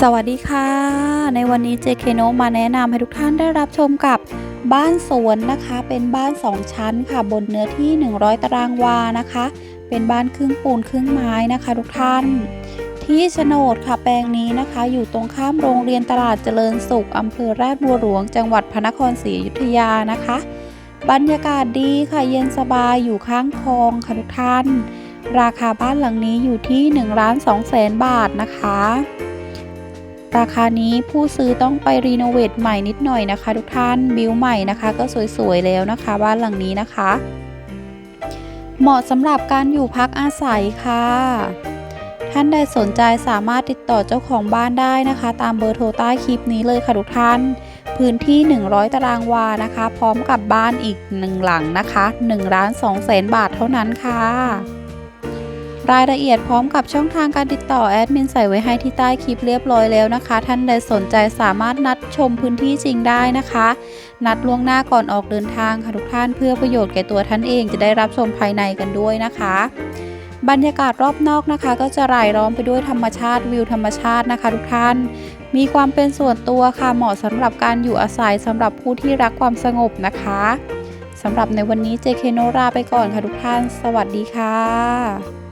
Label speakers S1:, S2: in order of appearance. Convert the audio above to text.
S1: สวัสดีค่ะ ในวันนี้ JK n o มาแนะนำให้ทุกท่านได้รับชมกับบ้านสวนนะคะ เป็นบ้าน 2 ชั้นค่ะ บนเนื้อที่ 100 ตารางวานะคะ เป็นบ้านครึ่งปูนครึ่งไม้นะคะ ทุกท่าน ที่โฉนดค่ะแปลงนี้นะคะ อยู่ตรงข้ามโรงเรียนตลาดเจริญสุขอำเภอราชบัวหลวง จังหวัดพระนครศรีอยุธยานะคะ บรรยากาศดีค่ะเย็นสบายอยู่ข้างคลองค่ะทุกท่าน ราคาบ้านหลังนี้อยู่ที่1ล้าน2แสนบาทนะคะ ราคานี้ผู้ซื้อต้องไปรีโนเวทใหม่นิดหน่อยนะคะ ทุกท่านบิวใหม่นะคะ ก็สวยๆแล้วนะคะ บ้านหลังนี้นะคะ เหมาะสำหรับการอยู่พักอาศัยค่ะ ท่านใดสนใจสามารถติดต่อเจ้าของบ้านได้นะคะ ตามเบอร์โทรใต้คลิปนี้เลยค่ะทุกท่านพื้นที่ 100 ตารางวานะคะ พร้อมกับบ้านอีกหนึ่งหลังนะคะ1ล้าน2แสนบาทเท่านั้นค่ะ รายละเอียดพร้อมกับช่องทางการติดต่อแอดมินใส่ไว้ให้ที่ใต้คลิปเรียบร้อยแล้วนะคะ ท่านใดสนใจสามารถนัดชมพื้นที่จริงได้นะคะ นัดล่วงหน้าก่อนออกเดินทางค่ะทุกท่านเพื่อประโยชน์แก่ตัวท่านเองจะได้รับชมภายในกันด้วยนะคะบรรยากาศรอบนอกนะคะ ก็จะรายล้อมไปด้วยธรรมชาติวิวธรรมชาตินะคะ ทุกท่าน มีความเป็นส่วนตัวค่ะเหมาะสำหรับการอยู่อาศัยสำหรับผู้ที่รักความสงบนะคะสำหรับในวันนี้ JK โนราไปก่อนค่ะทุกท่าน สวัสดีค่ะ